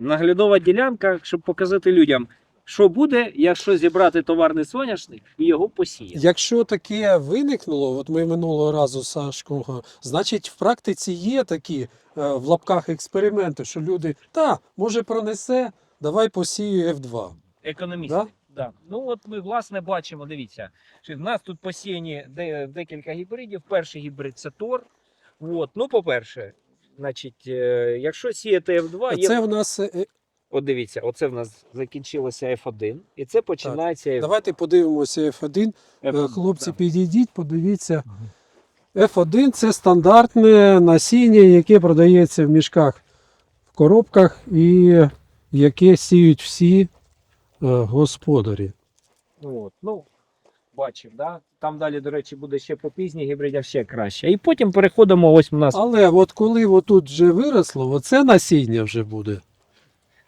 наглядова ділянка, щоб показати людям, що буде, якщо зібрати товарний соняшник і його посіяти. Якщо таке виникнуло, от ми минулого разу з Сашком, значить в практиці є такі е, в лапках експерименти, що люди, та, може пронесе, давай посію F2. Економісти. Да? Да? Ну от ми власне бачимо, дивіться, що в нас тут посіяні декілька гібридів. Перший гібрид це Тор. От. Ну, по-перше, значить, е, якщо сіяти F2, є... Це в нас. е, е, от дивіться, оце в нас закінчилося F1, і це починається F... Давайте подивимося F1. Е, F1. Хлопці, да. підійдіть, подивіться. F1 це стандартне насіння, яке продається в мішках в коробках і яке сіють всі господарі. От, ну, бачив, да? Там далі, до речі, буде ще по пізніх гібридах ще краще. І потім переходимо, ось у нас. Але от коли отут вже виросло, оце насіння вже буде.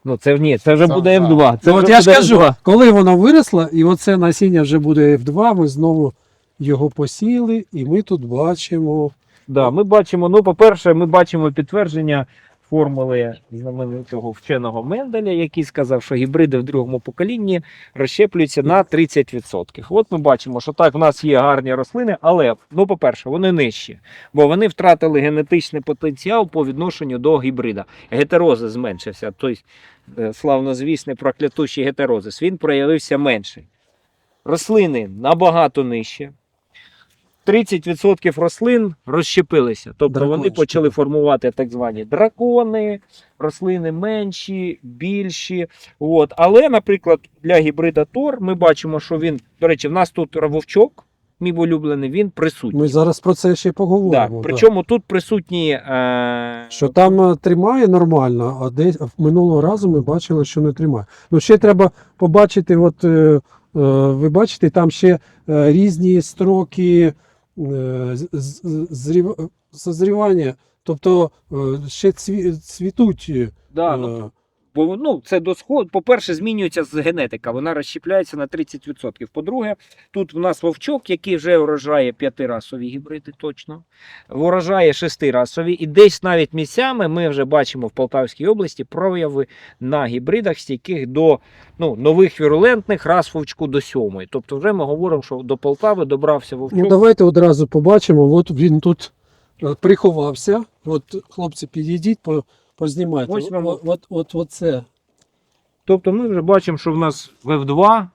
Ну, це ні, це вже Це буде да. F2. Це Ну, от я ж буде кажу, F2. коли воно виросло, і оце насіння вже буде F2, ми знову його посіяли, і ми тут бачимо. Да, ми бачимо, ну, по-перше, ми бачимо підтвердження формули знаменитого вченого Менделя, який сказав, що гібриди в другому поколінні розщеплюються на 30%. От ми бачимо, що так, в нас є гарні рослини, але, ну, по-перше, вони нижчі, бо вони втратили генетичний потенціал по відношенню до гібрида. Гетерозис зменшився. Тобто, е, славнозвісний проклятущий гетерозис, він проявився менший. Рослини набагато нижче. 30% рослин розщепилися. Тобто вони Дракончики. почали формувати так звані дракони, рослини менші, більші. От. Але, наприклад, для гібрида Тор ми бачимо, що він, до речі, в нас тут вовчок, мій улюблений, він присутній. Ми зараз про це ще да. поговоримо. да. Причому тут присутні. Е... Що там е, тримає нормально, а десь минулого разу ми бачили, що не тримає. Ну ще треба побачити, от е, е, ви бачите, там ще е, різні строки созрівання, тобто е, ще цві, цвітуть. е, Да, ну, е, Бо ну, це до сходу. По-перше, змінюється з генетика, вона розщепляється на 30%. По-друге, тут в нас вовчок, який вже врожає п'ятирасові гібриди, точно, врожає шестирасові, і десь навіть місцями ми вже бачимо в Полтавській області прояви на гібридах, стійких до ну, нових вірулентних рас вовчку до сьомої. Тобто, вже ми говоримо, що до Полтави добрався вовчок. Ну давайте одразу побачимо. От він тут е, приховався. От хлопці, підійдіть, познімайте. Ось вам- От, от, от, от це. Тобто ми вже бачимо, що в нас в F2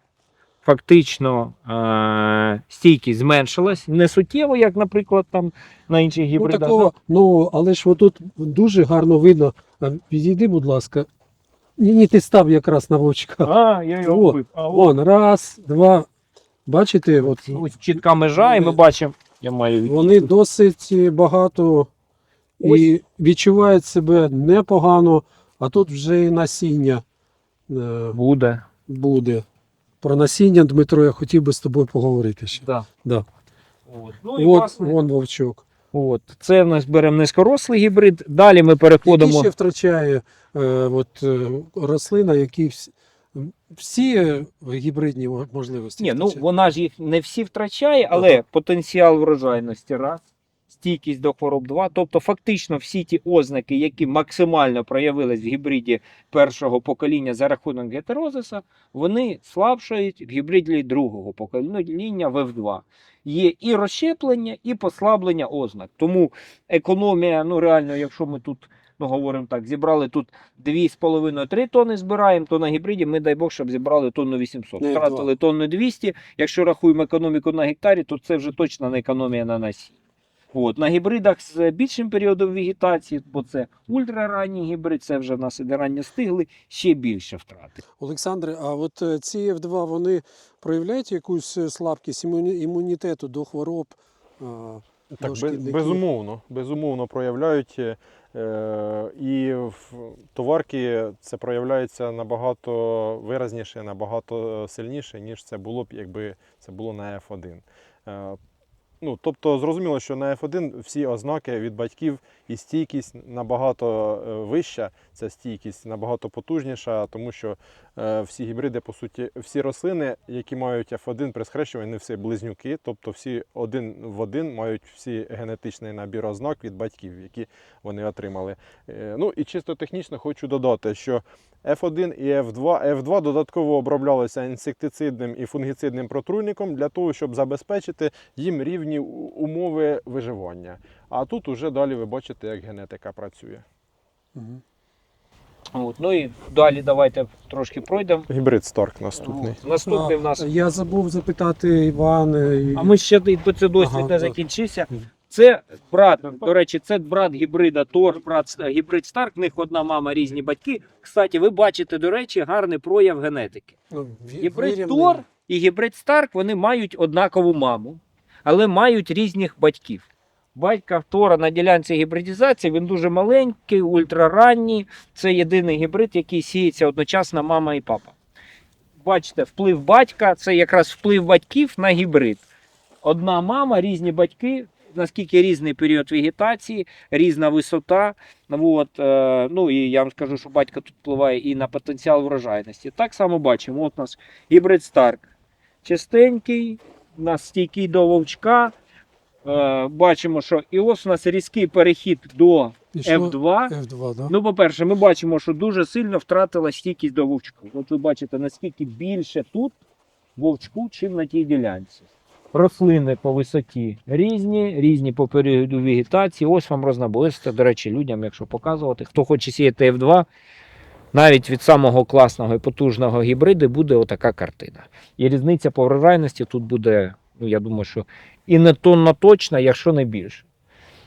фактично е- стійкість зменшилась. Не суттєво, як, наприклад, там на інших Ну, гібридах. такого, ну, але ж отут дуже гарно видно. А, Підійди, будь ласка. Ні, ні, ти став якраз на вовчка. А, я його О, вбив. А, от. Вон, раз, два. Бачите, от, Ось чітка межа, і ми бачимо. Я маю від- вони досить багато і відчувають себе непогано, а тут вже і насіння е, буде. буде. Про насіння, Дмитро, я хотів би з тобою поговорити ще. Да. Да. От. Ну, і, От, власне, вон вовчок. от. Це в нас беремо низькорослий гібрид. Далі ми Які переходимо. ще втрачає е, от, е, рослина, які всі, всі е, гібридні можливості. Ні, ну втрачає? вона ж їх не всі втрачає, але Ага. потенціал врожайності раз, стійкість до хвороб два. Тобто, фактично, всі ті ознаки, які максимально проявились в гібриді першого покоління за рахунок гетерозиса, вони слабшають в гібриді другого покоління в F2. Є і розщеплення, і послаблення ознак. Тому економія, ну реально, якщо ми тут. Ну, говоримо так, зібрали тут 2,5-3 тонни збираємо, то на гібриді ми, дай Бог, щоб зібрали тонну 800. Втратили тонну 200. Якщо рахуємо економіку на гектарі, то це вже точно не економія на насінні. От. На гібридах з більшим періодом вегетації, бо це ультраранній гібрид, це вже в нас іде ранньо стигли, ще більше втрати. Олександре, а от е, ці F2 вони проявляють якусь е, слабкість імунітету до хвороб? Так, без, безумовно, безумовно проявляють. е, і в товарки це проявляється набагато виразніше, набагато сильніше, ніж це було б, якби це було на F1. Е, Ну, тобто, зрозуміло, що на F1 всі ознаки від батьків і стійкість набагато е, вища, ця стійкість набагато потужніша, тому що е, всі гібриди, по суті, всі рослини, які мають F1 при схрещуванні, вони всі близнюки, тобто всі один в один мають всі генетичний набір ознак від батьків, які вони отримали. Е, Ну і чисто технічно хочу додати, що F1 і F2. F2 додатково оброблялися інсектицидним і фунгіцидним протруйником для того, щоб забезпечити їм рівні умови виживання. А тут уже далі ви бачите, як генетика працює. От, ну і далі давайте трошки пройдемо. Гібрид Старк наступний. От, Наступний в нас. Я забув запитати Іван. е, А ми ще це досвід Ага, не так. закінчився. Це брат, до речі, це брат гібрида Тор, брат гібрид Старк. В них одна мама, різні батьки. Кстати, ви бачите, до речі, гарний прояв генетики. ну, Гібрид. Тор і гібрид Старк вони мають однакову маму, але мають різних батьків. Батька Тора на ділянці гібридізації він дуже маленький, ультраранній. Це єдиний гібрид, який сіється одночасно мама і папа. Бачите, вплив батька це якраз вплив батьків на гібрид. Одна мама, різні батьки, наскільки різний період вегетації, різна висота. От, е, ну і я вам скажу, що батько тут впливає і на потенціал врожайності. Так само бачимо, от у нас гібрид Старк. Чистенький, у нас стійкий до вовчка. Е, бачимо, що і ось у нас різкий перехід до F2. F2, да? Ну, по-перше, ми бачимо, що дуже сильно втратила стійкість до вовчка. От ви бачите, наскільки більше тут вовчку, чим на тій ділянці. Рослини по висоті різні, різні по періоду вегетації. Ось вам розноболисте, до речі, людям, якщо показувати. Хто хоче сіяти F2, навіть від самого класного і потужного гібриду буде отака картина. І різниця по врожайності тут буде, ну я думаю, що і не тонна точна, якщо не більше.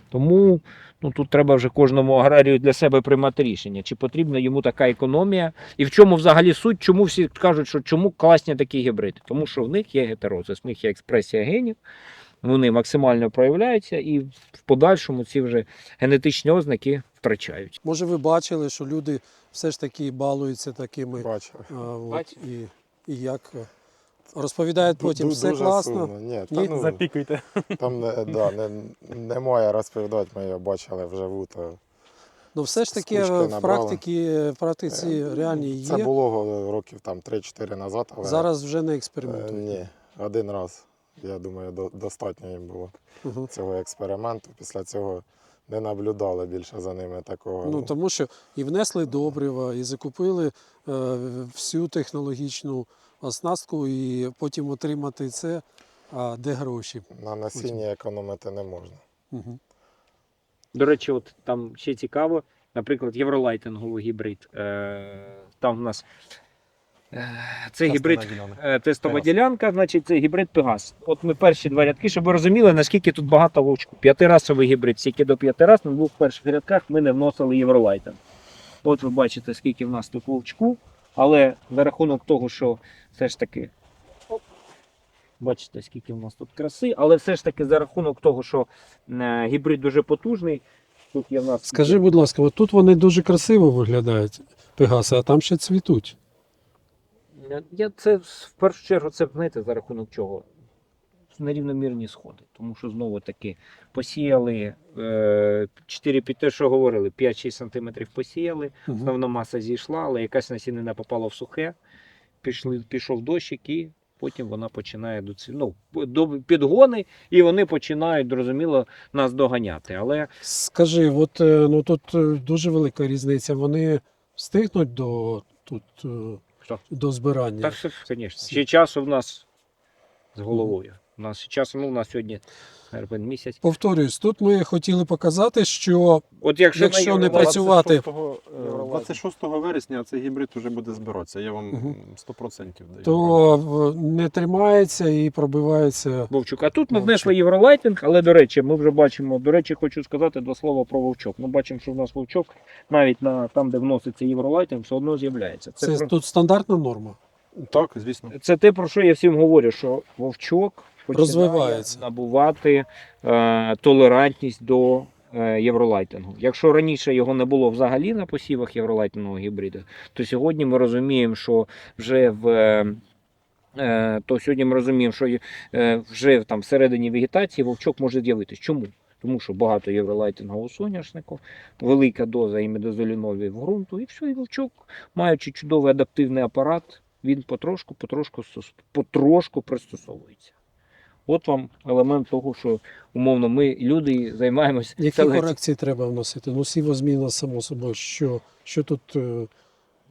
Тому ну, тут треба вже кожному аграрію для себе приймати рішення, чи потрібна йому така економія, і в чому взагалі суть, чому всі кажуть, що чому класні такі гібриди? Тому що в них є гетерозис, в них є експресія генів, вони максимально проявляються, і в подальшому ці вже генетичні ознаки втрачають. Може, ви бачили, що люди все ж таки балуються такими. Бачу. А, от, Бачив. і, і як розповідають потім, Ду- все дуже класно. сумно. Ні, та, Ні? ну, Запікуйте. там не, да, не, немає розповідати, ми його бачили вживу. То Ну все ж таки е, в практиці, в практиці реальні це є. було років там 3-4 назад, але Зараз вже не е, експериментують. ні, один раз. Я думаю, до, достатньо їм було Угу. цього експерименту. Після цього не наблюдали більше за ними такого. Ну, тому що і внесли добрива, і закупили е, всю технологічну оснастку, і потім отримати це. А де гроші? на насінні економити не можна. Угу. До речі, от там ще цікаво, наприклад, євролайтинговий гібрид. Е, там в нас е, це гібрид Е, Тестова Пегас. ділянка, значить, це гібрид Пегас. От ми перші два рядки, щоб ви розуміли, наскільки тут багато вовчку. П'ятирасовий гібрид, тільки до п'яти раз на двох перших рядках ми не вносили євролайтен. От ви бачите, скільки в нас тут вовчку, але за рахунок того, що все ж таки. оп, Бачите, скільки в нас тут краси, але все ж таки за рахунок того, що е, гібрид дуже потужний, тут є в нас. Скажи, будь ласка, от тут вони дуже красиво виглядають, пегаси, а там ще цвітуть. Я це в першу чергу це знаєте за рахунок чого? Нерівномірні сходи. Тому що знову таки посіяли е, 4 під те, що говорили, 5-6 см посіяли, основна маса зійшла, але якась насінина попала в сухе, пішли, пішов дощик і потім вона починає до, ну, до підгони, і вони починають, зрозуміло, нас доганяти. Але Скажи, от е, ну тут е, дуже велика різниця. Вони встигнуть до тут е, до збирання. так, звісно, ще часу в нас з головою. У нас ще часу, ну, у нас сьогодні серпень місяць. Повторюсь, тут ми хотіли показати, що От якщо, Якщо не працювати- 26, 26 вересня цей гібрид вже буде збиратися. Я вам Мгм. 100% даю. то не тримається і пробивається. Вовчук. А тут ми внесли євролайтинг, але до речі, ми вже бачимо. До речі, хочу сказати два слова про вовчок. Ми бачимо, що в нас вовчок навіть на там, де вноситься євролайтинг, все одно з'являється. Це, Це про, тут стандартна норма. Так, звісно. це те, про що я всім говорю, що вовчок Розвивається. набувати е, толерантність до е, євролайтингу. Якщо раніше його не було взагалі на посівах євролайтингового гібриду, то сьогодні ми розуміємо, що вже в е, е, то сьогодні ми розуміємо, що е, вже там всередині вегетації вовчок може з'явитись. Чому? Тому що багато євролайтингового соняшнику, велика доза імідозолінові в ґрунту, і все, і вовчок, маючи чудовий адаптивний апарат, він потрошку, потрошку, потрошку пристосовується. От вам елемент того, що умовно ми, люди, займаємося Які селекцією. корекції треба вносити? Ну, сівозміна, само собою, що, що тут е,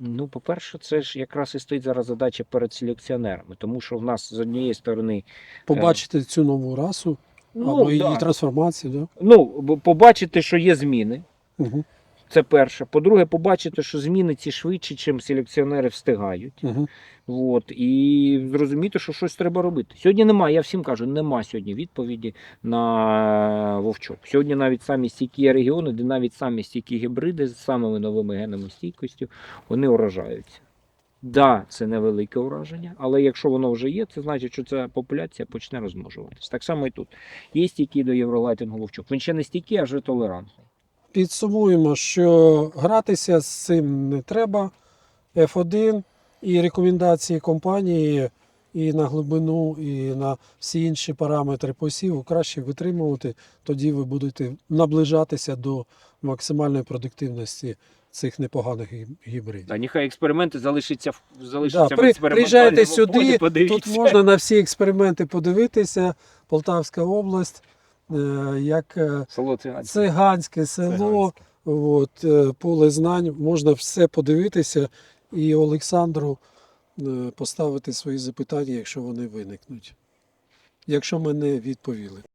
Ну, по-перше, це ж якраз і стоїть зараз задача перед селекціонерами, тому що в нас з однієї сторони побачити цю нову расу ну, або її да. трансформацію, да? ну, побачити, що є зміни. Угу. Це перше. По-друге, побачити, що зміни ці швидше, чим селекціонери встигають. Угу. От, і зрозуміти, що щось треба робити. Сьогодні немає, я всім кажу, нема сьогодні відповіді на вовчок. Сьогодні навіть самі стійкі регіони, де навіть самі стійкі гібриди з самими новими генами стійкістю, вони уражаються. Да, це невелике ураження, але якщо воно вже є, це значить, що ця популяція почне розмножуватися. Так само і тут. Є стійкий до євролайтингу вовчок. Він ще не стійкий, а вже толерантний. Підсумуємо, що гратися з цим не треба. F1 і рекомендації компанії і на глибину, і на всі інші параметри посіву краще витримувати. Тоді ви будете наближатися до максимальної продуктивності цих непоганих гібридів. Та нехай експерименти залишаться залишаться Да, в експериментальному приїжджайте полі, сюди, тут можна на всі експерименти подивитися. Полтавська область, як е, Село циганське село, от, е, поле знань, можна все подивитися і Олександру е, поставити свої запитання, якщо вони виникнуть. Якщо ми не відповіли.